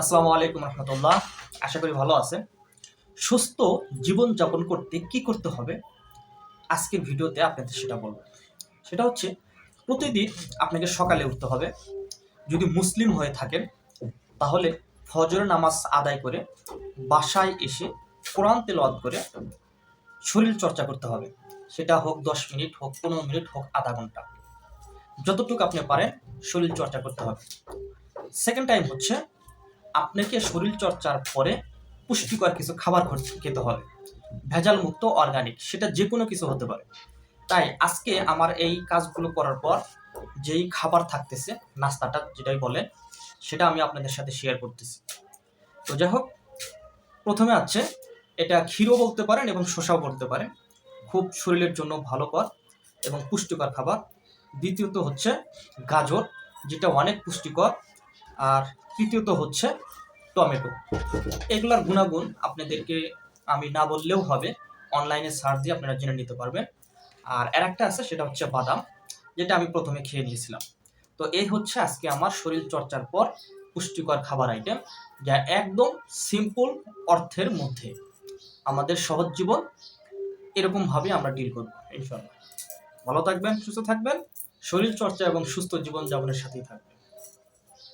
আসসালামু আলাইকুম রহমতুল্লাহ। আশা করি ভালো আছেন। সুস্থ জীবন যাপন করতে কি করতে হবে? আজকের ভিডিওতে আপনাদের সেটা বলব। সেটা হচ্ছে, প্রতিদিন আপনাকে সকালে উঠতে হবে। যদি মুসলিম হয়ে থাকেন, তাহলে ফজর নামাজ আদায় করে বাসায় এসে কোরআন তেলাওয়াত করে শরীর চর্চা করতে হবে। সেটা হোক দশ মিনিট হোক, পনেরো মিনিট হোক, আধা ঘণ্টা। যতটুকু আপনি পারেন শরীর চর্চা করতে হবে। সেকেন্ড টাইম হচ্ছে আপনাকে শরীর চর্চার পরে পুষ্টিকর কিছু খাবার খেতে হবে। ভেজাল মুক্ত অর্গানিক সেটা যে কোনো কিছু হতে পারে। তাই আজকে আমার এই কাজগুলো করার পর যেই খাবার থাকতেছে, নাস্তাটা যেটাই বলে, সেটা আমি আপনাদের সাথে শেয়ার করতেছি। তো যাই হোক, প্রথমে আছে, এটা ক্ষীরও বলতে পারেন এবং শসাও বলতে পারেন। খুব শরীরের জন্য ভালো ভালোকর এবং পুষ্টিকর খাবার। দ্বিতীয়ত হচ্ছে গাজর, যেটা অনেক পুষ্টিকর। আর তৃতীয়ত হচ্ছে টমেটো। এগুলার গুণাগুণ আপনাদেরকে আমি না বললেও হবে, অনলাইনে সার্চ দিয়ে আপনারা জেনে নিতে পারবেন। আর আরেকটা আছে, সেটা হচ্ছে বাদাম, যেটা আমি প্রথমে খেয়ে নিয়েছিলাম। তো এই হচ্ছে আজকে আমার শরীর চর্চার পর পুষ্টিকর খাবার আইটেম যা একদম সিম্পল অর্থের মধ্যে আমাদের সহজ জীবন এরকমভাবে আমরা ডিল করব ইনশাল্লাহ ভালো থাকবেন, সুস্থ থাকবেন, শরীর চর্চা এবং সুস্থ জীবন যাপনের সাথেই থাকবেন।